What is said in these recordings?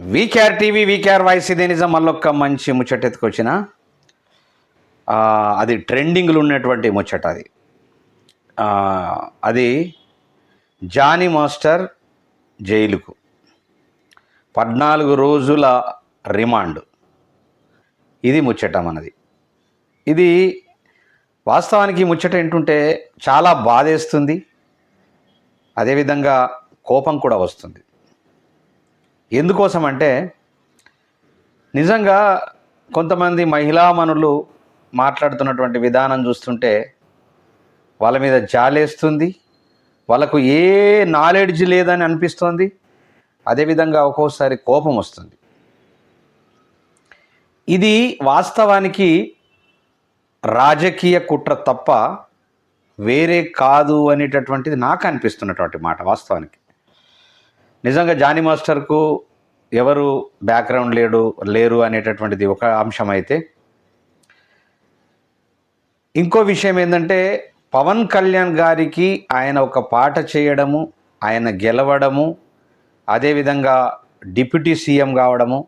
VKR TV VKR voice ఇదే నిజం. మళ్ళొక్క మంచి ముచ్చట ఎత్తుకొచ్చిన అది ట్రెండింగ్లు ఉన్నటువంటి ముచ్చట అది. అది జానీ మాస్టర్ జైలుకు. పద్నాలుగు రోజుల రిమాండ్. ఇది ముచ్చట మనది. ఇది వాస్తవానికి ముచ్చట ఏంటుంటే చాలా బాధేస్తుంది. అదేవిధంగా కోపం కూడా వస్తుంది. ఎందుకోసం అంటే నిజంగా కొంతమంది మహిళామణులు మాట్లాడుతున్నటువంటి విధానం చూస్తుంటే వాళ్ళ మీద జాలేస్తుంది వాళ్ళకు ఏ నాలెడ్జ్ లేదని అనిపిస్తోంది అదేవిధంగా ఒక్కోసారి కోపం వస్తుంది. ఇది వాస్తవానికి రాజకీయ కుట్ర తప్ప వేరే కాదు అనేటటువంటిది నాకు అనిపిస్తున్నటువంటి మాట వాస్తవానికి. నిజంగా జానీ మాస్టర్కు ఎవరు బ్యాక్గ్రౌండ్ లేడు లేరు అనేటటువంటిది ఒక అంశం అయితే ఇంకో విషయం ఏంటంటే పవన్ కళ్యాణ్ గారికి ఆయన ఒక పాట చేయడము ఆయన గెలవడము అదేవిధంగా డిప్యూటీ సీఎం కావడము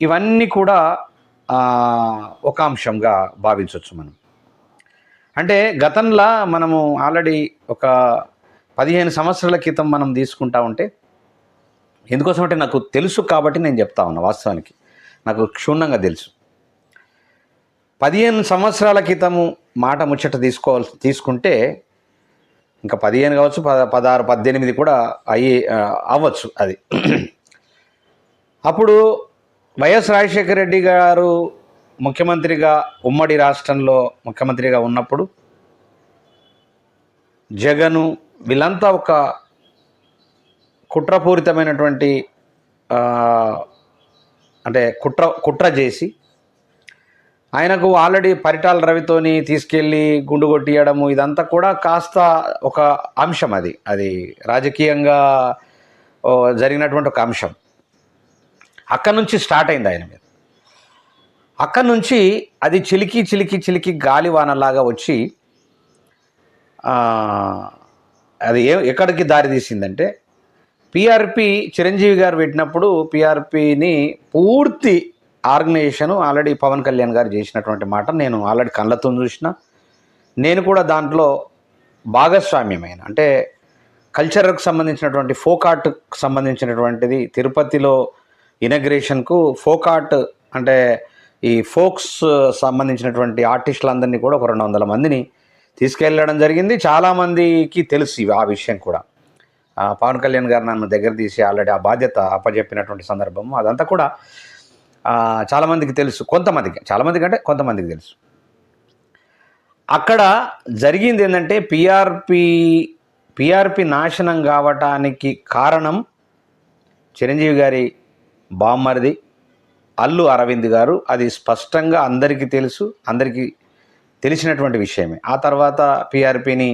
ఇవన్నీ కూడా ఒక అంశంగా భావించవచ్చు మనం. అంటే గతంలో మనము ఆల్రెడీ ఒక పదిహేను సంవత్సరాల క్రితం మనం తీసుకుంటా ఉంటే ఎందుకోసం అంటే నాకు తెలుసు కాబట్టి నేను చెప్తా ఉన్నా వాస్తవానికి. నాకు క్షుణ్ణంగా తెలుసు. పదిహేను సంవత్సరాల క్రితము మాట ముచ్చట తీసుకోవాల్సి తీసుకుంటే ఇంకా పదిహేను కావచ్చు పద పదహారు పద్దెనిమిది కూడా అయ్యి అవ్వచ్చు అది. అప్పుడు వైఎస్ రాజశేఖర రెడ్డి గారు ముఖ్యమంత్రిగా ఉమ్మడి రాష్ట్రంలో ముఖ్యమంత్రిగా ఉన్నప్పుడు జగను వీళ్ళంతా ఒక కుట్రపూరితమైనటువంటి అంటే కుట్ర కుట్ర చేసి ఆయనకు ఆల్రెడీ పరిటాల రవితోని తీసుకెళ్ళి గుండు కొట్టియడము ఇదంతా కూడా కాస్త ఒక అంశం అది. అది రాజకీయంగా జరిగినటువంటి ఒక అంశం. అక్కడి నుంచి స్టార్ట్ అయింది ఆయన మీద. అక్కడి నుంచి అది చిలికి చిలికి చిలికి గాలివానలాగా వచ్చి అది ఏ ఎక్కడికి దారి తీసిందంటే పిఆర్పి చిరంజీవి గారు పెట్టినప్పుడు పిఆర్పిని పూర్తి ఆర్గనైజేషన్ ఆల్రెడీ పవన్ కళ్యాణ్ గారు చేసినటువంటి మాట నేను ఆల్రెడీ కళ్ళతో చూసిన. నేను కూడా దాంట్లో భాగస్వామ్యమైన అంటే కల్చర్కు సంబంధించినటువంటి ఫోక్ ఆర్ట్కి సంబంధించినటువంటిది తిరుపతిలో ఇనగ్రేషన్కు ఫోక్ ఆర్ట్ అంటే ఈ ఫోక్స్ సంబంధించినటువంటి ఆర్టిస్టులందరినీ కూడా ఒక రెండు వందల మందిని తీసుకెళ్ళడం జరిగింది. చాలామందికి తెలుసు ఇవి ఆ విషయం కూడా. పవన్ కళ్యాణ్ గారు నన్ను దగ్గర తీసి ఆల్రెడీ ఆ బాధ్యత అప్పచెప్పినటువంటి సందర్భం అదంతా కూడా చాలామందికి తెలుసు. కొంతమందికి చాలామందికి అంటే కొంతమందికి తెలుసు. అక్కడ జరిగింది ఏంటంటే పిఆర్పి పిఆర్పి నాశనం కావటానికి కారణం చిరంజీవి గారి బామ్మరిది అల్లు అరవింద్ గారు. అది స్పష్టంగా అందరికీ తెలుసు అందరికీ తెలిసినటువంటి విషయమే. ఆ తర్వాత పిఆర్పిని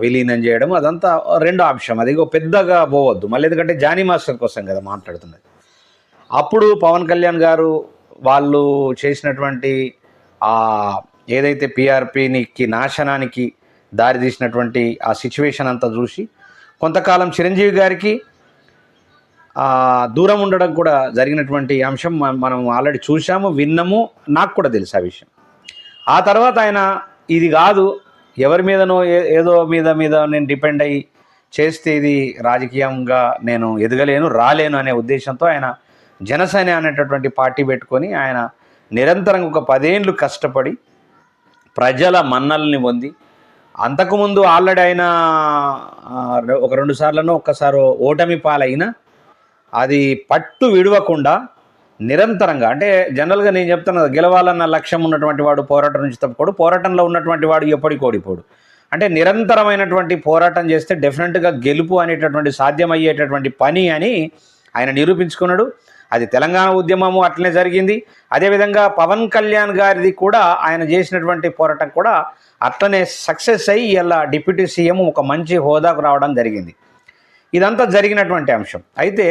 విలీనం చేయడం అదంతా రెండో అంశం. అది పెద్దగా పోవద్దు. మళ్ళీ ఎందుకంటే జానీ మాస్టర్ కోసం కదా మాట్లాడుతున్నది. అప్పుడు పవన్ కళ్యాణ్ గారు వాళ్ళు చేసినటువంటి ఏదైతే పిఆర్పినికి నాశనానికి దారి తీసినటువంటి ఆ సిచ్యువేషన్ అంతా చూసి కొంతకాలం చిరంజీవి గారికి దూరం ఉండడం కూడా జరిగినటువంటి అంశం మనం ఆల్రెడీ చూసాము విన్నాము. నాకు కూడా తెలుసు ఆ విషయం. ఆ తర్వాత ఆయన ఇది కాదు ఎవరి మీదనో ఏ- ఏదో మీద మీద నేను డిపెండ్ అయ్యి చేస్తే ఇది రాజకీయంగా నేను ఎదగలేను రాలేను అనే ఉద్దేశంతో ఆయన జనసేన అనేటటువంటి పార్టీ పెట్టుకొని ఆయన నిరంతరం ఒక పదేండ్లు కష్టపడి ప్రజల మన్నల్ని పొంది అంతకుముందు ఆల్రెడీ ఆయన ఒక రెండు సార్లను ఒక్కసారి ఓటమి పాలైన అది పట్టు విడవకుండా నిరంతరంగా అంటే జనరల్గా నేను చెప్తాను గెలవాలన్న లక్ష్యం ఉన్నటువంటి వాడు పోరాటం నుంచి తప్పుకోడు పోరాటంలో ఉన్నటువంటి వాడు ఎప్పటికి ఓడిపోడు. అంటే నిరంతరమైనటువంటి పోరాటం చేస్తే డెఫినెట్గా గెలుపు అనేటటువంటి సాధ్యమయ్యేటటువంటి పని అని ఆయన నిరూపించుకున్నాడు. అది తెలంగాణ ఉద్యమము అట్లనే జరిగింది. అదేవిధంగా పవన్ కళ్యాణ్ గారిది కూడా ఆయన చేసినటువంటి పోరాటం కూడా అట్లనే సక్సెస్ అయ్యి ఇలా డిప్యూటీ సీఎం ఒక మంచి హోదాకు రావడం జరిగింది. ఇదంతా జరిగినటువంటి అంశం. అయితే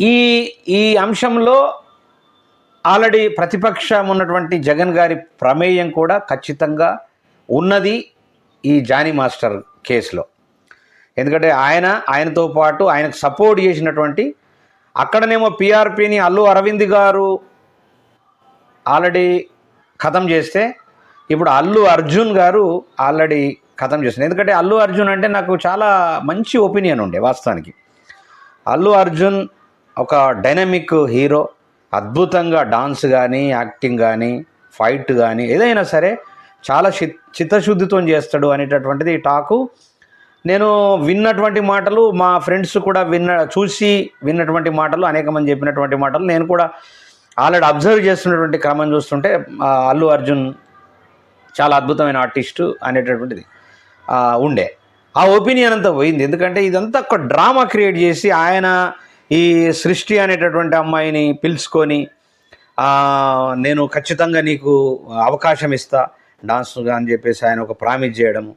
ఈ ఈ అంశంలో ఆల్రెడీ ప్రతిపక్షం ఉన్నటువంటి జగన్ గారి ప్రమేయం కూడా ఖచ్చితంగా ఉన్నది ఈ జానీ మాస్టర్ కేసులో. ఎందుకంటే ఆయన ఆయనతో పాటు ఆయనకు సపోర్ట్ చేసినటువంటి అక్కడనేమో పిఆర్పిని అల్లు అరవింద్ గారు ఆల్రెడీ ఖతం చేస్తే ఇప్పుడు అల్లు అర్జున్ గారు ఆల్రెడీ ఖతం చేస్తున్నారు. ఎందుకంటే అల్లు అర్జున్ అంటే నాకు చాలా మంచి ఒపీనియన్ ఉండే వాస్తవానికి. అల్లు అర్జున్ ఒక డైనమిక్ హీరో అద్భుతంగా డాన్స్ కానీ యాక్టింగ్ కానీ ఫైట్ కానీ ఏదైనా సరే చాలా చి చిత్తశుద్ధితో చేస్తాడు అనేటటువంటిది టాకు. నేను విన్నటువంటి మాటలు మా ఫ్రెండ్స్ కూడా విన్న చూసి విన్నటువంటి మాటలు అనేక మంది చెప్పినటువంటి మాటలు నేను కూడా ఆల్రెడీ అబ్జర్వ్ చేస్తున్నటువంటి క్రమం చూస్తుంటే అల్లు అర్జున్ చాలా అద్భుతమైన ఆర్టిస్టు అనేటటువంటిది ఉండే. ఆ ఒపీనియన్ అంతా పోయింది. ఎందుకంటే ఇదంతా ఒక డ్రామా క్రియేట్ చేసి ఆయన ఈ సృష్టి అనేటటువంటి అమ్మాయిని పిలుచుకొని నేను ఖచ్చితంగా నీకు అవకాశం ఇస్తా డాన్స్గా అని చెప్పేసి ఆయన ఒక ప్రామిస్ చేయడము.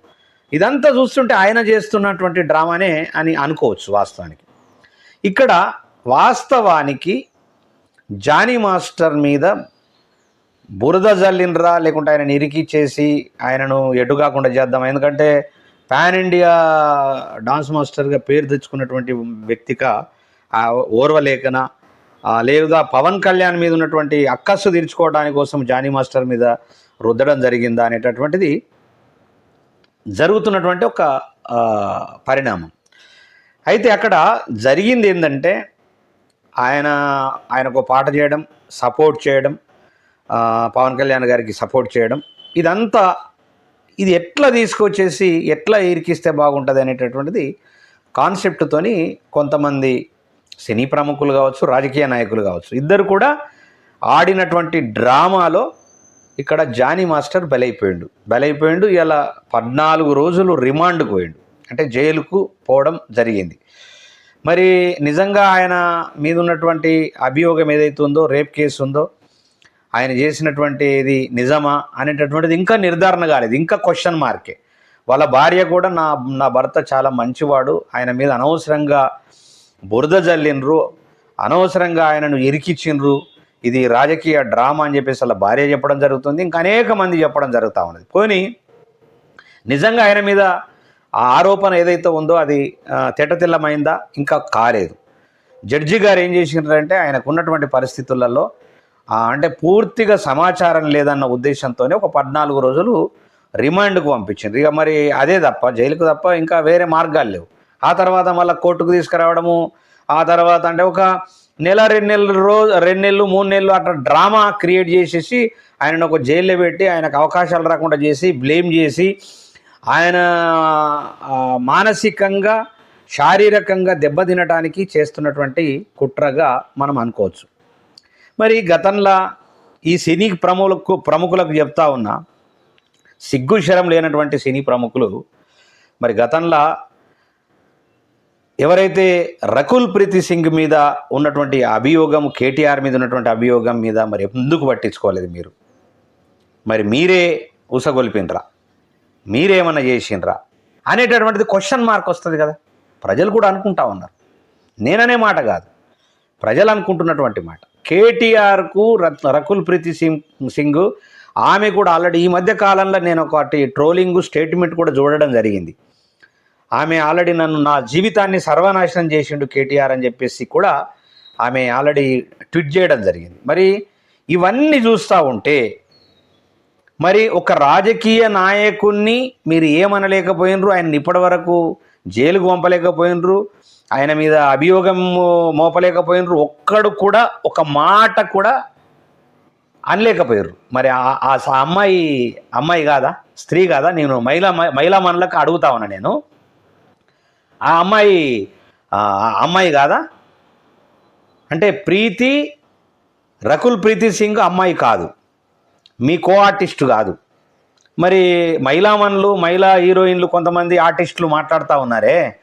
ఇదంతా చూస్తుంటే ఆయన చేస్తున్నటువంటి డ్రామానే అని అనుకోవచ్చు వాస్తవానికి. ఇక్కడ వాస్తవానికి జానీ మాస్టర్ మీద బురద జల్లినరా లేకుంటే ఆయన ఇరికిచ్చేసి ఆయనను ఎడ్డుకాకుండా చేద్దాం ఎందుకంటే పాన్ ఇండియా డాన్స్ మాస్టర్గా పేరు తెచ్చుకున్నటువంటి వ్యక్తిగా ఆ ఓర్వలేఖన లేదుగా పవన్ కళ్యాణ్ మీద ఉన్నటువంటి అక్కస్సు తీర్చుకోవడానికి కోసం జానీ మాస్టర్ మీద రుద్దడం జరిగిందా అనేటటువంటిది జరుగుతున్నటువంటి ఒక పరిణామం. అయితే అక్కడ జరిగింది ఏంటంటే ఆయన ఆయనకు పాట చేయడం సపోర్ట్ చేయడం పవన్ కళ్యాణ్ గారికి సపోర్ట్ చేయడం ఇదంతా ఇది ఎట్లా తీసుకొచ్చేసి ఎట్లా ఇరికిస్తే బాగుంటుంది అనేటటువంటిది కాన్సెప్ట్తోని కొంతమంది సినీ ప్రముఖులు కావచ్చు రాజకీయ నాయకులు కావచ్చు. ఇద్దరు కూడా ఆడినటువంటి డ్రామాలో ఇక్కడ జానీ మాస్టర్ బలైపోయిండు. బలైపోయిండు ఇలా పద్నాలుగు రోజులు రిమాండ్కు పోయిండు. అంటే జైలుకు పోవడం జరిగింది. మరి నిజంగా ఆయన మీద ఉన్నటువంటి అభియోగం ఏదైతే ఉందో రేప్ కేసు ఉందో ఆయన చేసినటువంటి ఇది నిజమా అనేటటువంటిది ఇంకా నిర్ధారణ కాలేదు. ఇంకా క్వశ్చన్ మార్కే వాళ్ళ భార్య కూడా నా నా భర్త చాలా మంచివాడు. ఆయన మీద అనవసరంగా బురద జల్లిండ్రు అనవసరంగా ఆయనను ఇరికిచ్చిండ్రు. ఇది రాజకీయ డ్రామా అని చెప్పేసి అలా భార్య చెప్పడం జరుగుతుంది. ఇంకా అనేక మంది చెప్పడం జరుగుతూ ఉన్నది. పోనీ నిజంగా ఆయన మీద ఆ ఆరోపణ ఏదైతే ఉందో అది ఆ, తెట్టతిల్లమైందా ఇంకా కాలేదు. జడ్జి గారు ఏం చేసినారంటే ఆయనకున్నటువంటి పరిస్థితులలో అంటే పూర్తిగా సమాచారం లేదన్న ఉద్దేశంతోనే ఒక పద్నాలుగు రోజులు రిమాండ్కు పంపించింది ఇక మరి అదే తప్ప జైలుకు తప్ప ఇంకా వేరే మార్గాలు లేవు. ఆ తర్వాత మళ్ళీ కోర్టుకు తీసుకురావడము ఆ తర్వాత అంటే ఒక నెల రెండు నెలలు రోజు రెండు నెలలు మూడు నెలలు అట్లా డ్రామా క్రియేట్ చేసేసి ఆయనను ఒక జైల్లో పెట్టి ఆయనకు అవకాశాలు రాకుండా చేసి బ్లేమ్ చేసి ఆయన మానసికంగా శారీరకంగా దెబ్బతినటానికి చేస్తున్నటువంటి కుట్రగా మనం అనుకోవచ్చు. మరి గతంలో ఈ సినీ ప్రముఖులకు ప్రముఖులకు చెప్తా ఉన్నా సిగ్గు శరం లేనటువంటి సినీ ప్రముఖులు మరి గతంలో ఎవరైతే రకుల్ ప్రీతి సింగ్ మీద ఉన్నటువంటి అభియోగం కేటీఆర్ మీద ఉన్నటువంటి అభియోగం మీద మరి ఎందుకు పట్టించుకోలేదు మీరు. మరి మీరే ఉసగొల్పినరా మీరేమన్నా చేసిండ్రా? అనేటటువంటిది క్వశ్చన్ మార్క్ వస్తుంది కదా. ప్రజలు కూడా అనుకుంటా ఉన్నారు. నేననే మాట కాదు. ప్రజలు అనుకుంటున్నటువంటి మాట. కేటీఆర్కు రత్- రకుల్ ప్రీతి సింగ్ సింగ్ ఆమె కూడా ఆల్రెడీ ఈ మధ్య కాలంలో నేను ఒకటి ట్రోలింగ్ స్టేట్మెంట్ కూడా చూడడం జరిగింది. ఆమె ఆల్రెడీ నన్ను నా జీవితాన్ని సర్వనాశనం చేసిండు కేటీఆర్ అని చెప్పేసి కూడా ఆమె ఆల్రెడీ ట్వీట్ చేయడం జరిగింది. మరి ఇవన్నీ చూస్తూ ఉంటే మరి ఒక రాజకీయ నాయకుణ్ణి మీరు ఏమనలేకపోయినరు? ఆయన ఇప్పటి వరకు జైలుకు పంపలేకపోయినరు. ఆయన మీద అభియోగం మోపలేకపోయినరు. ఒక్కడు కూడా ఒక మాట కూడా అనలేకపోయారు మరి ఆ అమ్మాయి అమ్మాయి కాదా? స్త్రీ కాదా? నేను మహిళా మహిళా మనులకు అడుగుతా ఉన్నా నేను. ఆ అమ్మాయి అమ్మాయి కాదా? అంటే ప్రీతి రకుల్ ప్రీతి సింగ్ అమ్మాయి కాదు. మీ కో ఆర్టిస్ట్ కాదు. మరి మహిళామణులు మహిళా హీరోయిన్లు కొంతమంది ఆర్టిస్టులు మాట్లాడుతూ ఉన్నారే.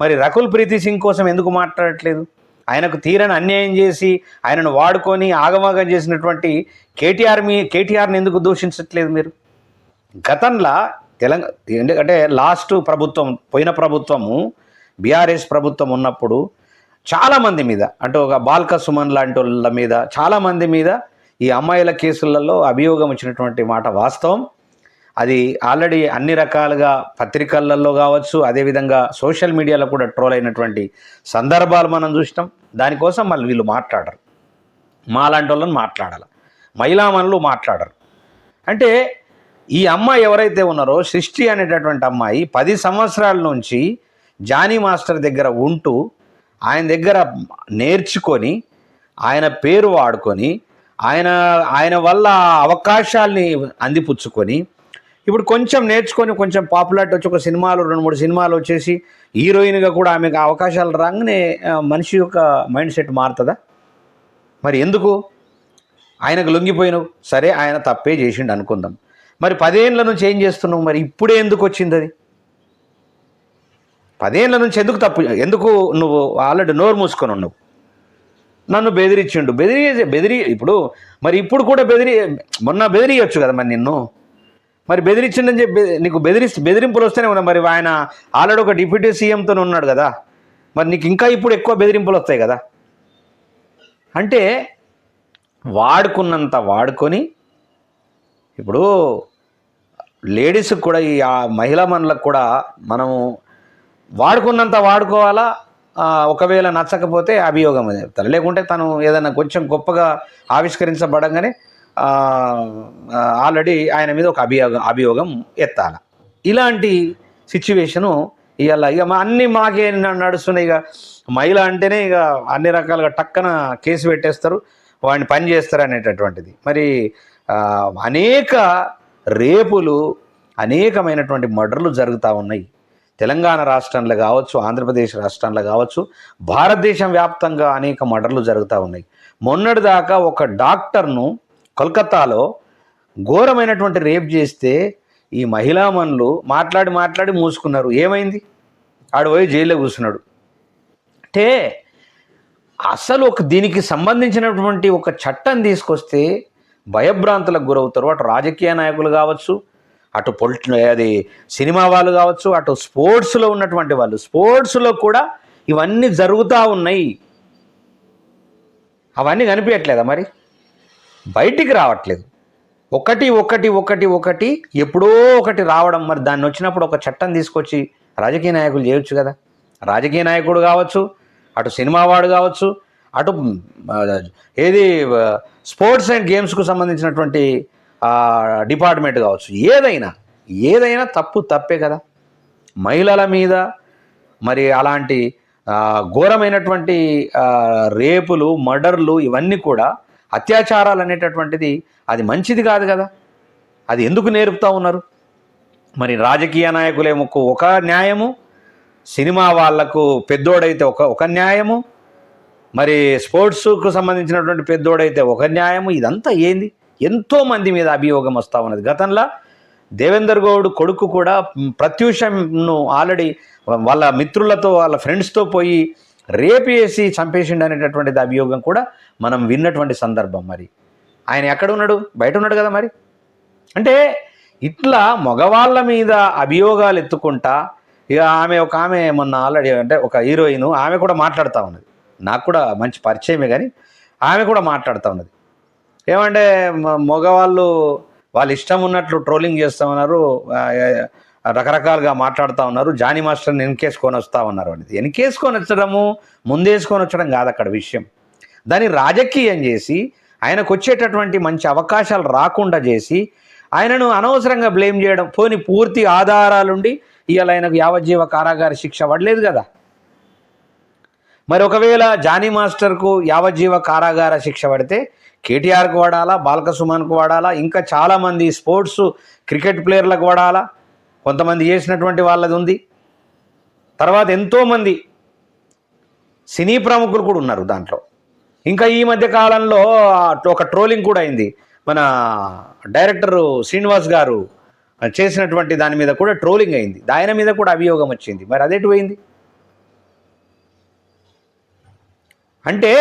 మరి రకుల్ ప్రీతి సింగ్ కోసం ఎందుకు మాట్లాడట్లేదు? ఆయనకు తీరని అన్యాయం చేసి ఆయనను వాడుకొని ఆగమాగం చేసినటువంటి కేటీఆర్ మీ కేటీఆర్ని ఎందుకు దూషించట్లేదు మీరు? గతంలో తెలంగాణ ఎందుకంటే లాస్ట్ ప్రభుత్వం పోయిన ప్రభుత్వము బీఆర్ఎస్ ప్రభుత్వం ఉన్నప్పుడు చాలామంది మీద అంటే ఒక బాల్క సుమన్ లాంటి వాళ్ళ మీద చాలామంది మీద ఈ అమ్మాయిల కేసులలో అభియోగం వచ్చినటువంటి మాట వాస్తవం. అది ఆల్రెడీ అన్ని రకాలుగా పత్రికలలో కావచ్చు అదేవిధంగా సోషల్ మీడియాలో కూడా ట్రోల్ అయినటువంటి సందర్భాలు మనం చూసినాం. దానికోసం మళ్ళీ వీళ్ళు మాట్లాడరు. మాలాంటి వాళ్ళని మాట్లాడాలి. మహిళామణులు మాట్లాడరు. అంటే ఈ అమ్మాయి ఎవరైతే ఉన్నారో సృష్టి అనేటటువంటి అమ్మాయి పది సంవత్సరాల నుంచి జానీ మాస్టర్ దగ్గర ఉంటూ ఆయన దగ్గర నేర్చుకొని ఆయన పేరు వాడుకొని ఆయన ఆయన వల్ల అవకాశాల్ని అందిపుచ్చుకొని ఇప్పుడు కొంచెం నేర్చుకొని కొంచెం పాపులారిటీ వచ్చి ఒక సినిమాలు రెండు మూడు సినిమాలు వచ్చేసి హీరోయిన్గా కూడా ఆమెకు అవకాశాలు రాగానే మనిషి యొక్క మైండ్ సెట్ మారుతుందా? మరి ఎందుకు? ఆయనకు లొంగిపోయినావు. సరే ఆయన తప్పే చేసిండు అనుకుందాం. మరి పదేళ్ళ నుంచి ఏం చేస్తున్నావు? మరి ఇప్పుడే ఎందుకు వచ్చింది అది? పదేళ్ళ నుంచి ఎందుకు తప్పు ఎందుకు నువ్వు ఆల్రెడీ నోరు మూసుకొని ఉన్నావు? నన్ను బెదిరించిండు. బెదిరి బెదిరి ఇప్పుడు మరి ఇప్పుడు కూడా బెదిరి మొన్న బెదిరియచ్చు కదా మరి నిన్ను? మరి బెదిరించిండని చెప్పి నీకు బెదిరి బెదిరింపులు వస్తేనే ఉన్నా మరి ఆయన ఆల్రెడీ ఒక డిప్యూటీ సీఎంతో ఉన్నాడు కదా? మరి నీకు ఇంకా ఇప్పుడు ఎక్కువ బెదిరింపులు వస్తాయి కదా? అంటే వాడుకున్నంత వాడుకొని ఇప్పుడు లేడీస్కి కూడా ఈ ఆ మహిళా మనులకు కూడా మనము వాడుకున్నంత వాడుకోవాలా? ఒకవేళ నచ్చకపోతే అభియోగం చెప్తారు. లేకుంటే తను ఏదైనా కొంచెం గొప్పగా ఆవిష్కరించబడంగానే ఆల్రెడీ ఆయన మీద ఒక అభియోగం అభియోగం ఎత్తాల. ఇలాంటి సిచ్యువేషను ఇవాళ ఇక అన్నీ మాకే నడుస్తున్నాయి. ఇక మహిళ అంటేనే ఇక అన్ని రకాలుగా టక్కన కేసు పెట్టేస్తారు. వాడిని పని చేస్తారు అనేటటువంటిది. మరి అనేక రేపులు అనేకమైనటువంటి మర్డర్లు జరుగుతూ ఉన్నాయి. తెలంగాణ రాష్ట్రంలో కావచ్చు ఆంధ్రప్రదేశ్ రాష్ట్రంలో కావచ్చు భారతదేశం వ్యాప్తంగా అనేక మర్డర్లు జరుగుతూ ఉన్నాయి. మొన్నటిదాకా ఒక డాక్టర్ను కోల్కతాలో ఘోరమైనటువంటి రేప్ చేస్తే ఈ మహిళామణులు మాట్లాడి మాట్లాడి మూసుకున్నారు. ఏమైంది? ఆడు పోయి జైల్లో కూర్చున్నాడు. అంటే అసలు ఒక దీనికి సంబంధించినటువంటి ఒక చట్టం తీసుకొస్తే భయభ్రాంతులకు గురవుతారు. అటు రాజకీయ నాయకులు కావచ్చు అటు పొలిటి అది సినిమా వాళ్ళు కావచ్చు అటు స్పోర్ట్స్లో ఉన్నటువంటి వాళ్ళు. స్పోర్ట్స్లో కూడా ఇవన్నీ జరుగుతూ ఉన్నాయి. అవన్నీ కనిపించట్లేదా మరి? బయటికి రావట్లేదు. ఒకటి ఒకటి ఒకటి ఒకటి ఎప్పుడో ఒకటి రావడం మరి దాన్ని వచ్చినప్పుడు ఒక చట్టం తీసుకొచ్చి రాజకీయ నాయకులు చేయొచ్చు కదా. రాజకీయ నాయకుడు కావచ్చు అటు సినిమా వాడు కావచ్చు అటు ఏది స్పోర్ట్స్ అండ్ గేమ్స్కు సంబంధించినటువంటి డిపార్ట్మెంట్ కావచ్చు. ఏదైనా ఏదైనా తప్పు తప్పే కదా. మహిళల మీద మరి అలాంటి ఘోరమైనటువంటి రేపులు మర్డర్లు ఇవన్నీ కూడా అత్యాచారాలు అనేటటువంటిది అది మంచిది కాదు కదా. అది ఎందుకు నేర్పుతా ఉన్నారు? మరి రాజకీయ నాయకులేమో ఒక న్యాయము సినిమా వాళ్ళకు పెద్దోడైతే ఒక ఒక న్యాయము మరి స్పోర్ట్స్కు సంబంధించినటువంటి పెద్దోడైతే ఒక న్యాయము ఇదంతా ఏంది? ఎంతోమంది మీద అభియోగం వస్తూ ఉన్నది. గతంలో దేవేందర్ గౌడ్ కొడుకు కూడా ప్రత్యూషంను ఆల్రెడీ వాళ్ళ మిత్రులతో వాళ్ళ ఫ్రెండ్స్తో పోయి రేపు వేసి చంపేసిండు అనేటటువంటిది అభియోగం కూడా మనం విన్నటువంటి సందర్భం మరి. ఆయన ఎక్కడ ఉన్నాడు? బయట ఉన్నాడు కదా మరి. అంటే ఇట్లా మగవాళ్ళ మీద అభియోగాలు ఎత్తుకుంటా ఇక ఆమె ఒక ఆమె మొన్న ఆల్రెడీ అంటే ఒక హీరోయిన్ ఆమె కూడా మాట్లాడుతూ ఉన్నది. నాకు కూడా మంచి పరిచయమే కానీ ఆమె కూడా మాట్లాడుతూ ఉన్నది. ఏమంటే మగవాళ్ళు వాళ్ళ ఇష్టం ఉన్నట్లు ట్రోలింగ్ చేస్తూ ఉన్నారు రకరకాలుగా మాట్లాడుతూ ఉన్నారు జానీ మాస్టర్ని వెనకేసుకొని వస్తూ ఉన్నారు అనేది. వెనకేసుకొని వచ్చడము ముందేసుకొని వచ్చడం కాదు అక్కడ విషయం. దాన్ని రాజకీయం చేసి ఆయనకు వచ్చేటటువంటి మంచి అవకాశాలు రాకుండా చేసి ఆయనను అనవసరంగా బ్లేమ్ చేయడం పోని పూర్తి ఆధారాలుండి ఇవాళ ఆయనకు యావజ్జీవ కారాగార శిక్ష పడలేదు కదా. మరి ఒకవేళ జానీ మాస్టర్కు యావజ్జీవ కారాగార శిక్ష పడితే కేటీఆర్కు వాడాలా బాలక సుమన్కు వాడాలా ఇంకా చాలామంది స్పోర్ట్స్ క్రికెట్ ప్లేయర్లకు వాడాలా? కొంతమంది చేసినటువంటి వాళ్ళది ఉంది. తర్వాత ఎంతోమంది సినీ ప్రముఖులు కూడా ఉన్నారు దాంట్లో. ఇంకా ఈ మధ్య కాలంలో ఒక ట్రోలింగ్ కూడా అయింది. మన డైరెక్టర్ శ్రీనివాస్ గారు చేసినటువంటి దాని మీద కూడా ట్రోలింగ్ అయింది. దాని మీద కూడా అభియోగం వచ్చింది. మరి అదేటి పోయింది? అంటే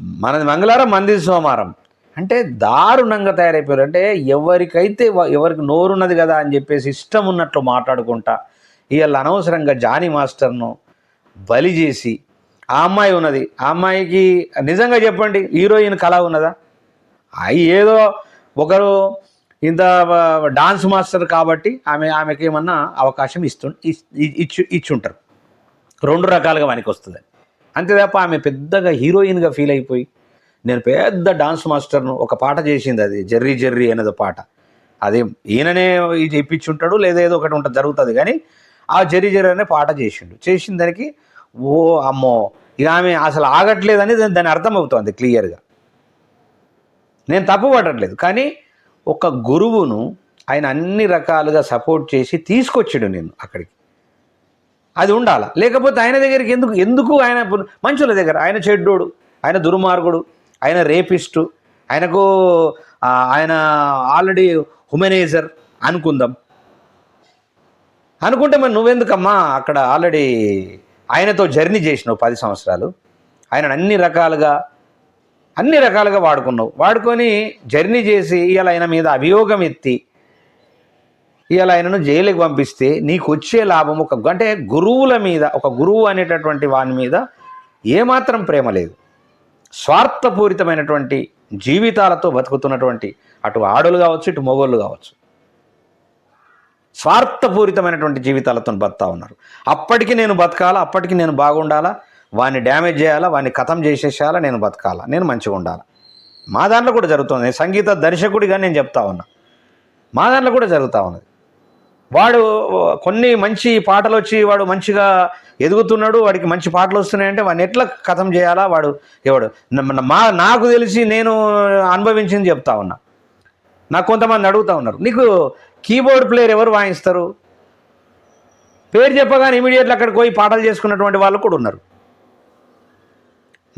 మనది మంగళవారం మంది సోమవారం. అంటే దారుణంగా తయారైపోయారు. అంటే ఎవరికైతే ఎవరికి నోరున్నది కదా అని చెప్పేసి ఇష్టం ఉన్నట్లు మాట్లాడుకుంటా ఇవాళ అనవసరంగా జానీ మాస్టర్ను బలి చేసి ఆ అమ్మాయి ఉన్నది. ఆ అమ్మాయికి నిజంగా చెప్పండి హీరోయిన్ కళ ఉన్నదా? అవి ఏదో ఒకరు ఇంత డాన్స్ మాస్టర్ కాబట్టి ఆమె ఆమెకి ఏమన్నా అవకాశం ఇస్తు ఇచ్చు ఇచ్చుంటారు. రెండు రకాలుగా వానికి వస్తుంది అంతే తప్ప ఆమె పెద్దగా హీరోయిన్గా ఫీల్ అయిపోయి నేను పెద్ద డాన్స్ మాస్టర్ను ఒక పాట చేసింది అది జర్రీ జర్రీ అనేది పాట. అది ఈయననే ఇది లేదా ఏదో ఒకటి ఉంటుంది జరుగుతుంది. కానీ ఆ జర్రీ జర్రీ అనే పాట చేసిండు. చేసిన దానికి ఓ అమ్మో! ఇక ఆమె అసలు ఆగట్లేదని దాని దాని అర్థం అవుతుంది క్లియర్గా. నేను తప్పు పడట్లేదు. కానీ ఒక గురువును ఆయన అన్ని రకాలుగా సపోర్ట్ చేసి తీసుకొచ్చాడు నేను అక్కడికి. అది ఉండాలా? లేకపోతే ఆయన దగ్గరికి ఎందుకు ఎందుకు ఆయన మంచుల దగ్గర? ఆయన చెడ్డోడు ఆయన దుర్మార్గుడు ఆయన రేపిస్టు ఆయనకు ఆయన ఆల్రెడీ హ్యుమనైజర్ అనుకుందాం. అనుకుంటే మరి నువ్వెందుకమ్మా అక్కడ ఆల్రెడీ ఆయనతో జర్నీ చేసినావు పది సంవత్సరాలు. ఆయన అన్ని రకాలుగా అన్ని రకాలుగా వాడుకున్నావు. వాడుకొని జర్నీ చేసి ఇవాళ ఆయన మీద అభియోగం ఎత్తి ఇవాళ ఆయనను జైలుకి పంపిస్తే నీకు వచ్చే లాభం ఒక అంటే గురువుల మీద ఒక గురువు అనేటటువంటి వాని మీద ఏమాత్రం ప్రేమ లేదు. స్వార్థపూరితమైనటువంటి జీవితాలతో బతుకుతున్నటువంటి అటు ఆడలు కావచ్చు ఇటు మొగోళ్ళు కావచ్చు. స్వార్థపూరితమైనటువంటి జీవితాలతో బతుతా ఉన్నారు. అప్పటికి నేను బతకాలా? అప్పటికి నేను బాగుండాలా? వాడిని డ్యామేజ్ చేయాలా? వాడిని కథం చేసేసేయాలా? నేను బతకాలా? నేను మంచిగా ఉండాలా? మా దాంట్లో కూడా జరుగుతుంది. సంగీత దర్శకుడిగా నేను చెప్తా ఉన్నా. మా దాంట్లో కూడా జరుగుతూ ఉన్నది. వాడు కొన్ని మంచి పాటలు వచ్చి వాడు మంచిగా ఎదుగుతున్నాడు వాడికి మంచి పాటలు వస్తున్నాయంటే వాడిని ఎట్లా కథం చేయాలా? వాడు ఎవడు? మా నాకు తెలిసి నేను అనుభవించింది చెప్తా ఉన్నా. నాకు కొంతమంది అడుగుతా ఉన్నారు. నీకు కీబోర్డ్ ప్లేయర్ ఎవరు వాయిస్తారు? పేరు చెప్పగానే ఇమీడియట్లీ అక్కడికి పోయి పాటలు చేసుకున్నటువంటి వాళ్ళు కూడా ఉన్నారు.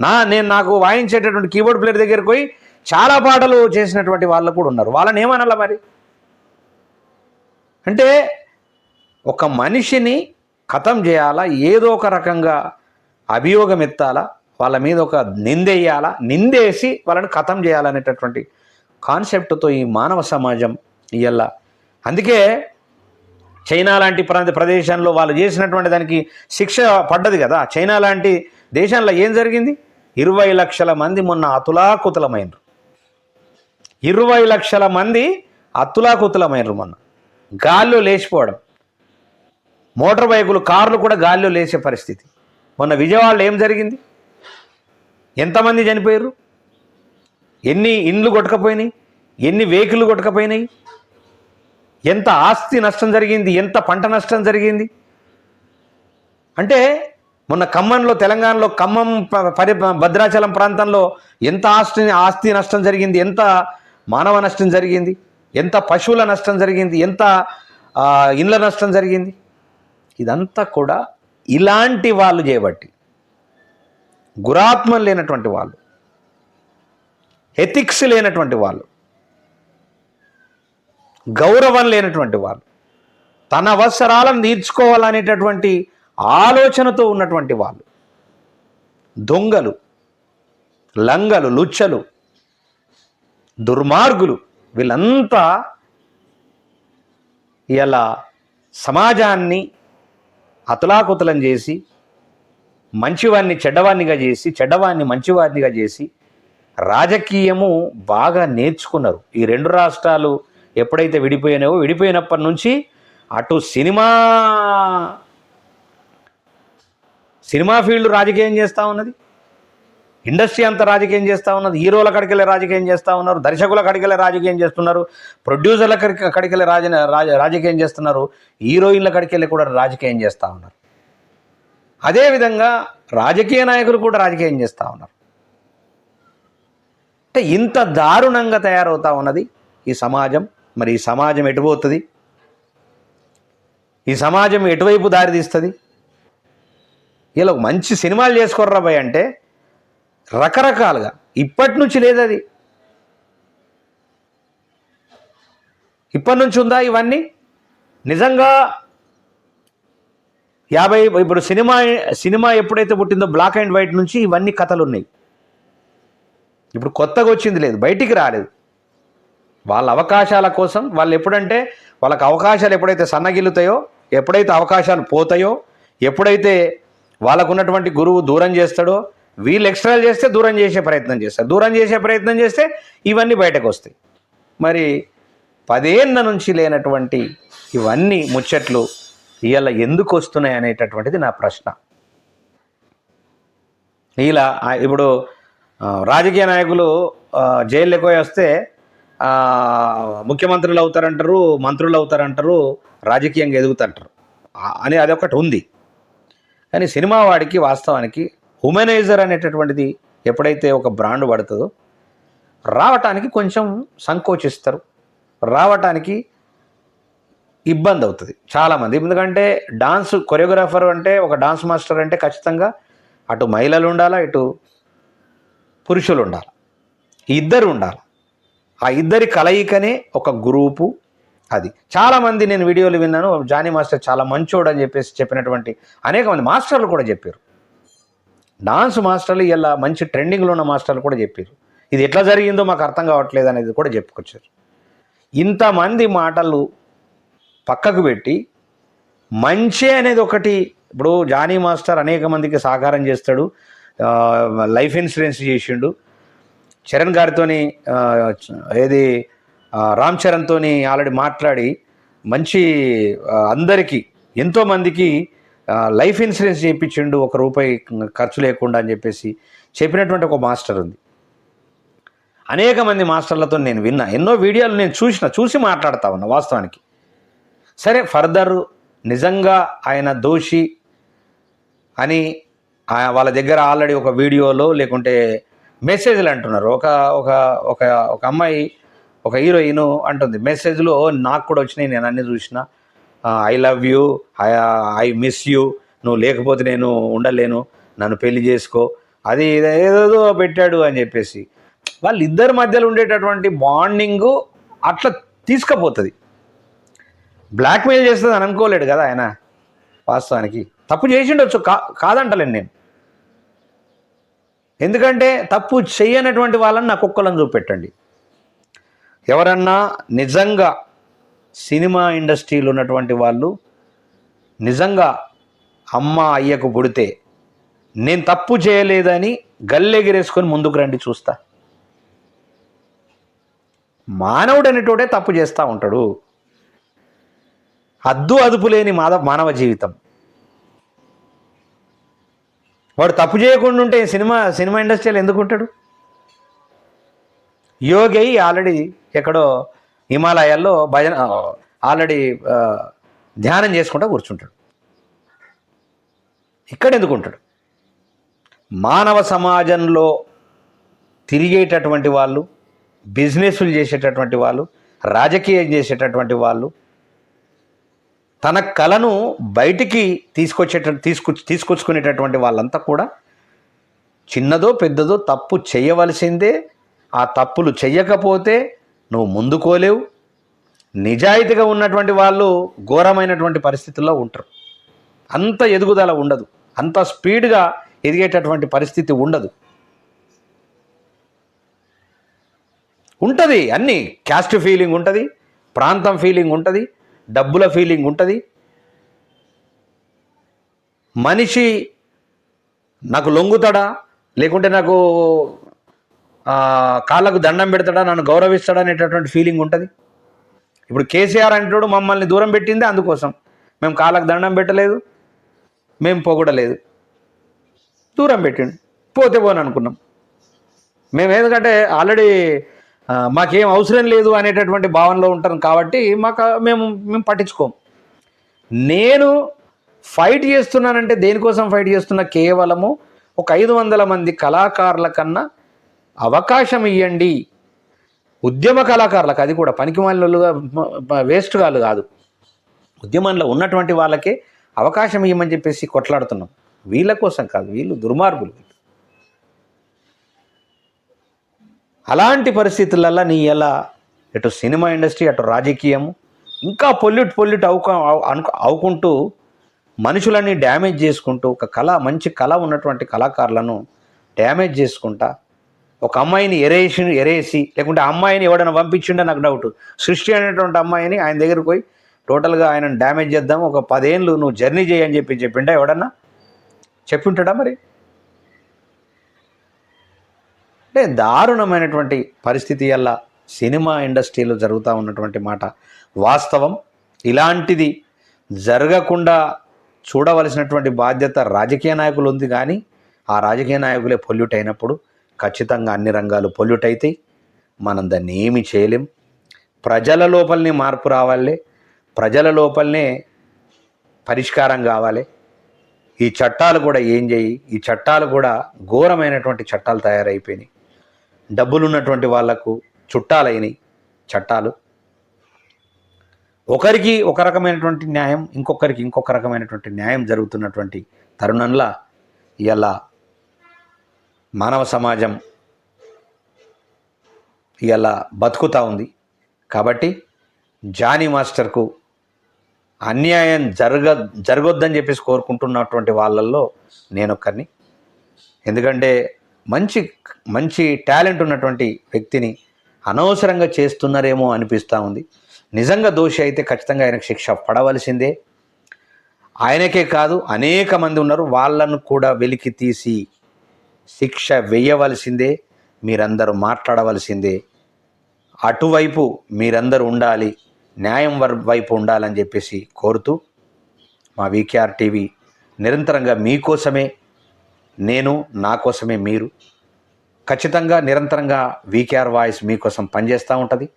నా నేను నాకు వాయించేటటువంటి కీబోర్డ్ ప్లేయర్ దగ్గరికి పోయి చాలా పాటలు చేసినటువంటి వాళ్ళు కూడా ఉన్నారు. వాళ్ళని ఏమనాలా మరి? అంటే ఒక మనిషిని ఖతం చేయాలా? ఏదో ఒక రకంగా అభియోగం ఎత్తాలా? వాళ్ళ మీద ఒక నిందెయ్యాలా? నిందేసి వాళ్ళని ఖతం చేయాలనేటటువంటి కాన్సెప్ట్తో ఈ మానవ సమాజం ఇయ్యాల. అందుకే చైనా లాంటి ప్రాంత ప్రదేశంలో వాళ్ళు చేసినటువంటి దానికి శిక్ష పడ్డది కదా. చైనా లాంటి దేశంలో ఏం జరిగింది? ఇరవై లక్షల మంది మొన్న అతులాకుతలమైనరు. ఇరవై లక్షల మంది అతులాకుతలమైనరు మొన్న. గాల్లో లేచిపోవడం. మోటార్ బైకులు కార్లు కూడా గాల్లో లేచే పరిస్థితి. మొన్న విజయవాడలో ఏం జరిగింది? ఎంతమంది చనిపోయారు? ఎన్ని ఇండ్లు కొట్టకపోయినాయి? ఎన్ని వెహికల్ కొట్టకపోయినాయి? ఎంత ఆస్తి నష్టం జరిగింది? ఎంత పంట నష్టం జరిగింది? అంటే మొన్న ఖమ్మంలో తెలంగాణలో ఖమ్మం ప- పరి భద్రాచలం ప్రాంతంలో ఎంత ఆస్తి ఆస్తి నష్టం జరిగింది? ఎంత మానవ నష్టం జరిగింది? ఎంత పశువుల నష్టం జరిగింది ఎంత ఇండ్ల నష్టం జరిగింది? ఇదంతా కూడా ఇలాంటి వాళ్ళు చేయబట్టి గురాత్మం లేనటువంటి వాళ్ళు ఎథిక్స్ లేనటువంటి వాళ్ళు గౌరవం లేనటువంటి వాళ్ళు తన అవసరాలను తీర్చుకోవాలనేటటువంటి ఆలోచనతో ఉన్నటువంటి వాళ్ళు దొంగలు లంగలు లుచ్చలు దుర్మార్గులు వీళ్ళంతా ఇలా సమాజాన్ని అతలాకుతలం చేసి మంచివాడిని చెడ్డవాడినిగా చేసి చెడ్డవాడిని మంచివాడినిగా చేసి రాజకీయము బాగా నేర్చుకున్నారు. ఈ రెండు రాష్ట్రాలు ఎప్పుడైతే విడిపోయినావో విడిపోయినప్పటి నుంచి అటు సినిమా సినిమా ఫీల్డ్ రాజకీయం చేస్తూ ఉన్నది. ఇండస్ట్రీ అంతా రాజకీయం చేస్తూ ఉన్నది హీరోల కడికి వెళ్ళి రాజకీయం చేస్తూ ఉన్నారు దర్శకుల కడికి వెళ్ళి రాజకీయం చేస్తున్నారు ప్రొడ్యూసర్ల కడికి వెళ్ళి రాజ రాజ- రాజకీయం చేస్తున్నారు హీరోయిన్ల కడికి వెళ్ళి కూడా రాజకీయం చేస్తూ ఉన్నారు. అదేవిధంగా రాజకీయ నాయకులు కూడా రాజకీయం చేస్తూ ఉన్నారు. అంటే ఇంత దారుణంగా తయారవుతూ ఉన్నది ఈ సమాజం. మరి ఈ సమాజం ఎటుపోతుంది ఈ సమాజం ఎటువైపు దారి తీస్తుంది? ఇలా మంచి సినిమాలు చేసుకోర్రా భయ్ అంటే రకరకాలుగా. ఇప్పటి నుంచి లేదు అది. ఇప్పటి నుంచి ఉందా ఇవన్నీ? నిజంగా యాభై ఇప్పుడు సినిమా సినిమా ఎప్పుడైతే పుట్టిందో బ్లాక్ అండ్ వైట్ నుంచి ఇవన్నీ కథలు ఉన్నాయి ఇప్పుడు కొత్తగా వచ్చింది లేదు బయటికి రాలేదు. వాళ్ళ అవకాశాల కోసం వాళ్ళు ఎప్పుడంటే వాళ్ళకి అవకాశాలు ఎప్పుడైతే సన్నగిల్లుతాయో ఎప్పుడైతే అవకాశాలు పోతాయో ఎప్పుడైతే వాళ్ళకు ఉన్నటువంటి గురువు దూరం చేస్తాడో వీళ్ళు ఎక్స్ట్రాలు చేస్తే దూరం చేసే ప్రయత్నం చేస్తారు. దూరం చేసే ప్రయత్నం చేస్తే ఇవన్నీ బయటకు వస్తాయి. మరి పదేళ్ళ నుంచి లేనటువంటి ఇవన్నీ ముచ్చట్లు ఇలా ఎందుకు వస్తున్నాయి అనేటటువంటిది నా ప్రశ్న. ఇలా ఇప్పుడు రాజకీయ నాయకులు జైల్లోకి పోయి వస్తే ముఖ్యమంత్రులు అవుతారంటారు మంత్రులు అవుతారంటారు రాజకీయంగా ఎదుగుతారంటారు. అని అదొకటి ఉంది. కానీ సినిమా వాడికి వాస్తవానికి హ్యూమనైజర్ అనేటటువంటిది ఎప్పుడైతే ఒక బ్రాండ్ పడుతుందో రావటానికి కొంచెం సంకోచిస్తారు. రావటానికి ఇబ్బంది అవుతుంది చాలామంది. ఎందుకంటే డాన్స్ కొరియోగ్రాఫర్ అంటే ఒక డాన్స్ మాస్టర్ అంటే ఖచ్చితంగా అటు మహిళలు ఉండాలా ఇటు పురుషులు ఉండాలి? ఇద్దరు ఉండాలి? ఆ ఇద్దరి కలయికనే ఒక గ్రూపు అది. చాలామంది నేను వీడియోలు విన్నాను జానీ మాస్టర్ చాలా మంచోడు అని చెప్పేసి చెప్పినటువంటి అనేక మంది మాస్టర్లు కూడా చెప్పారు. డాన్స్ మాస్టర్లు ఇలా మంచి ట్రెండింగ్లో ఉన్న మాస్టర్లు కూడా చెప్పారు ఇది ఎట్లా జరిగిందో మాకు అర్థం కావట్లేదు అనేది కూడా చెప్పుకొచ్చారు. ఇంతమంది మాటలు పక్కకు పెట్టి మంచి అనేది ఒకటి ఇప్పుడు జానీ మాస్టర్ అనేక మందికి సహకారం చేస్తాడు లైఫ్ ఇన్సూరెన్స్ చేసిండు. చరణ్ గారితోని ఏది రామ్ చరణ్తోని ఆల్రెడీ మాట్లాడి మంచి అందరికీ ఎంతోమందికి లైఫ్ ఇన్సూరెన్స్ చేయించిండు ఒక రూపాయి ఖర్చు లేకుండా అని చెప్పేసి చెప్పినటువంటి ఒక మాస్టర్ ఉంది. అనేక మంది మాస్టర్లతో నేను విన్నా. ఎన్నో వీడియోలు నేను చూసిన చూసి మాట్లాడతా ఉన్నా వాస్తవానికి. సరే ఫర్దర్ నిజంగా ఆయన దోషి అని వాళ్ళ దగ్గర ఆల్రెడీ ఒక వీడియోలో లేకుంటే మెసేజ్లు అంటున్నారు. ఒక ఒక ఒక ఒక అమ్మాయి ఒక హీరోయిన్ అంటుంది. మెసేజ్లో నాకు కూడా వచ్చినాయి నేను అన్ని చూసిన. I love you I I miss you నువ్వు లేకపోతే నేను ఉండలేను నన్ను పెళ్ళి చేసుకో. అది ఏదేదో పెట్టాడు అని చెప్పేసి. వాళ్ళిద్దరి మధ్యలో ఉండేటటువంటి బాండింగ్ అట్లా తీసుకుపోతుంది. బ్లాక్మెయిల్ చేస్తుంది అని అనుకోలేడు కదా ఆయన వాస్తవానికి. తప్పు చేసిండొచ్చు కా కాదంటలేను నేను. ఎందుకంటే తప్పు చేయనటువంటి వాళ్ళని నాకు కుక్కలను చూపెట్టండి. ఎవరన్నా నిజంగా సినిమా ఇండస్ట్రీలో ఉన్నటువంటి వాళ్ళు నిజంగా అమ్మ అయ్యకు పుడితే నేను తప్పు చేయలేదని గల్లెగిరేసుకొని ముందుకు రండి చూస్తా. మానవుడు అనేటోడే తప్పు చేస్తూ ఉంటాడు. అద్దు అదుపు లేని మానవ మానవ జీవితం. వాడు తప్పు చేయకుండా ఉంటే సినిమా సినిమా ఇండస్ట్రీలో ఎందుకుంటాడు యోగి ఆల్రెడీ ఎక్కడో హిమాలయాల్లో భజన ఆల్రెడీ ధ్యానం చేసుకుంటూ కూర్చుంటాడు. ఇక్కడ ఎందుకు ఉంటాడు మానవ సమాజంలో తిరిగేటటువంటి వాళ్ళు బిజినెస్లు చేసేటటువంటి వాళ్ళు రాజకీయం చేసేటటువంటి వాళ్ళు తన కళను బయటికి తీసుకొచ్చేట తీసుకు తీసుకొచ్చుకునేటటువంటి వాళ్ళంతా కూడా చిన్నదో పెద్దదో తప్పు చేయవలసిందే. ఆ తప్పులు చేయకపోతే నువ్వు ముందుకోలేవు నిజాయితీగా ఉన్నటువంటి వాళ్ళు ఘోరమైనటువంటి పరిస్థితుల్లో ఉంటారు. అంత ఎదుగుదల ఉండదు. అంత స్పీడ్గా ఎదిగేటటువంటి పరిస్థితి ఉండదు. ఉంటుంది అన్నీ. క్యాస్ట్ ఫీలింగ్ ఉంటుంది. ప్రాంతం ఫీలింగ్ ఉంటుంది. డబ్బుల ఫీలింగ్ ఉంటుంది. మనిషి నాకు లొంగుతాడా? లేకుంటే నాకు కాళ్ళకు దండం పెడతాడా నన్ను గౌరవిస్తాడా అనేటటువంటి ఫీలింగ్ ఉంటుంది. ఇప్పుడు కేసీఆర్ అంటాడు మమ్మల్ని దూరం పెట్టిందే అందుకోసం. మేము కాళ్ళకు దండం పెట్టలేదు మేము పొగడలేదు. దూరం పెట్టిండు పోతే పోను అనుకున్నాం. మేము ఎందుకంటే ఆల్రెడీ మాకేం అవసరం లేదు అనేటటువంటి భావనలో ఉంటాం కాబట్టి మాకు మేము మేము పట్టించుకోం. నేను ఫైట్ చేస్తున్నానంటే దేనికోసం ఫైట్ చేస్తున్నా? కేవలము ఒక ఐదు వందల మంది కళాకారుల కన్నా అవకాశం ఇవ్వండి ఉద్యమ కళాకారులకు అది కూడా పనికి వాళ్ళుగా వేస్ట్ కాదు కాదు. ఉద్యమంలో ఉన్నటువంటి వాళ్ళకే అవకాశం ఇవ్వమని చెప్పేసి కొట్లాడుతున్నాం. వీళ్ళ కోసం కాదు వీళ్ళు దుర్మార్గులు. అలాంటి పరిస్థితులల్లో నీ ఎలా ఇటు సినిమా ఇండస్ట్రీ అటు రాజకీయము ఇంకా పొల్యూట్ పొల్యూట్ అవుకు అవుకుంటూ మనుషులని డ్యామేజ్ చేసుకుంటూ ఒక కళ మంచి కళ ఉన్నటువంటి కళాకారులను డ్యామేజ్ చేసుకుంటా ఒక అమ్మాయిని ఎరేసి ఎరేసి లేకుంటే అమ్మాయిని ఎవడైనా పంపించిండో నాకు డౌట్ సృష్టి అనేటువంటి అమ్మాయిని ఆయన దగ్గరికి పోయి టోటల్గా ఆయనను డ్యామేజ్ చేద్దాం ఒక పదేళ్ళు నువ్వు జర్నీ చేయని చెప్పి చెప్పిండా ఎవడన్నా? చెప్పింటాడా మరి? అంటే దారుణమైనటువంటి పరిస్థితి వల్ల సినిమా ఇండస్ట్రీలో జరుగుతూ ఉన్నటువంటి మాట. వాస్తవం ఇలాంటిది జరగకుండా చూడవలసినటువంటి బాధ్యత రాజకీయ నాయకులు ఉంది కానీ ఆ రాజకీయ నాయకులే పొల్యూట్ అయినప్పుడు ఖచ్చితంగా అన్ని రంగాలు పొల్యూట్ అవుతాయి మనం దాన్ని ఏమి చేయలేం. ప్రజల లోపలనే మార్పు రావాలి. ప్రజల లోపలనే పరిష్కారం కావాలి. ఈ చట్టాలు కూడా ఏం చేయి? ఈ చట్టాలు కూడా ఘోరమైనటువంటి చట్టాలు తయారైపోయినాయి. డబ్బులు ఉన్నటువంటి వాళ్ళకు చుట్టాలైనవి చట్టాలు. ఒకరికి ఒక రకమైనటువంటి న్యాయం ఇంకొకరికి ఇంకొక రకమైనటువంటి న్యాయం జరుగుతున్నటువంటి తరుణంలో ఇలా మానవ సమాజం ఇలా బతుకుతూ ఉంది. కాబట్టి జానీ మాస్టర్కు అన్యాయం జరగ జరగొద్దని చెప్పేసి కోరుకుంటున్నటువంటి వాళ్ళల్లో నేను ఒక్కరిని ఎందుకంటే మంచి మంచి టాలెంట్ ఉన్నటువంటి వ్యక్తిని అనవసరంగా చేస్తున్నారేమో అనిపిస్తూ ఉంది. నిజంగా దోషి అయితే ఖచ్చితంగా ఆయనకు శిక్ష పడవలసిందే. ఆయనకే కాదు అనేక మంది ఉన్నారు. వాళ్ళను కూడా వెలికి తీసి శిక్ష వేయవలసిందే మీరందరూ మాట్లాడవలసిందే. అటువైపు మీరందరూ ఉండాలి న్యాయం వైపు ఉండాలని చెప్పేసి కోరుతూ మా వీకేఆర్ టీవీ నిరంతరంగా మీకోసమే నేను నా కోసమే మీరు. ఖచ్చితంగా నిరంతరంగా వీకేఆర్ వాయిస్ మీకోసం పనిచేస్తూ ఉంటుంది.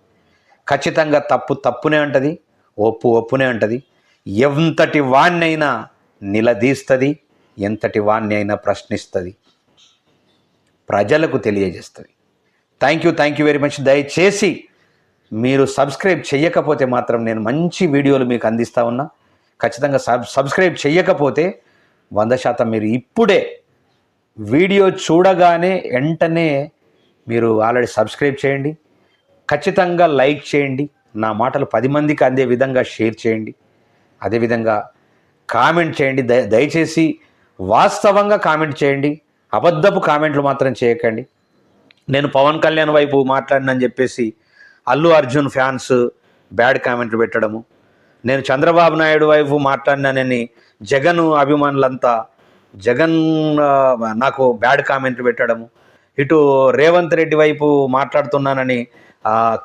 ఖచ్చితంగా తప్పు తప్పునే ఉంటుంది ఒప్పు ఒప్పునే ఉంటుంది. ఎంతటి వాణ్ణైనా నిలదీస్తుంది ఎంతటి వాణ్ణి అయినా ప్రశ్నిస్తుంది. ప్రజలకు తెలియజేస్తుంది. Thank you thank you very much దయచేసి మీరు సబ్స్క్రైబ్ చేయకపోతే మాత్రం నేను మంచి వీడియోలు మీకు అందిస్తా ఉన్నా. ఖచ్చితంగా సబ్ సబ్స్క్రైబ్ చేయకపోతే వంద శాతం మీరు ఇప్పుడే వీడియో చూడగానే వెంటనే మీరు ఆల్రెడీ సబ్స్క్రైబ్ చేయండి. ఖచ్చితంగా లైక్ చేయండి. నా మాటలు పది మందికి అందే విధంగా షేర్ చేయండి. అదేవిధంగా కామెంట్ చేయండి. ద దయచేసి వాస్తవంగా కామెంట్ చేయండి. అబద్ధపు కామెంట్లు మాత్రం చేయకండి. నేను పవన్ కళ్యాణ్ వైపు మాట్లాడినని చెప్పేసి అల్లు అర్జున్ ఫ్యాన్స్ బ్యాడ్ కామెంట్లు పెట్టడము. నేను చంద్రబాబు నాయుడు వైపు మాట్లాడినానని జగన్ అభిమానులంతా జగన్ నాకు బ్యాడ్ కామెంట్లు పెట్టడము. ఇటు రేవంత్ రెడ్డి వైపు మాట్లాడుతున్నానని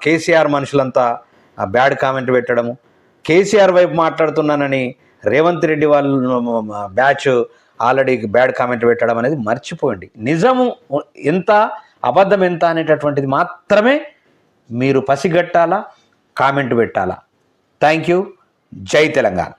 కేసీఆర్ మనుషులంతా బ్యాడ్ కామెంట్ పెట్టడము. కేసీఆర్ వైపు మాట్లాడుతున్నానని రేవంత్ రెడ్డి వాళ్ళు బ్యాచ్ ఆల్రెడీ బ్యాడ్ కామెంట్ పెట్టడం అనేది మర్చిపోండి. నిజము ఎంత అబద్ధం ఎంత అనేటటువంటిది మాత్రమే మీరు పసిగట్టాలా కామెంట్ పెట్టాలా. Thank you. జై తెలంగాణ.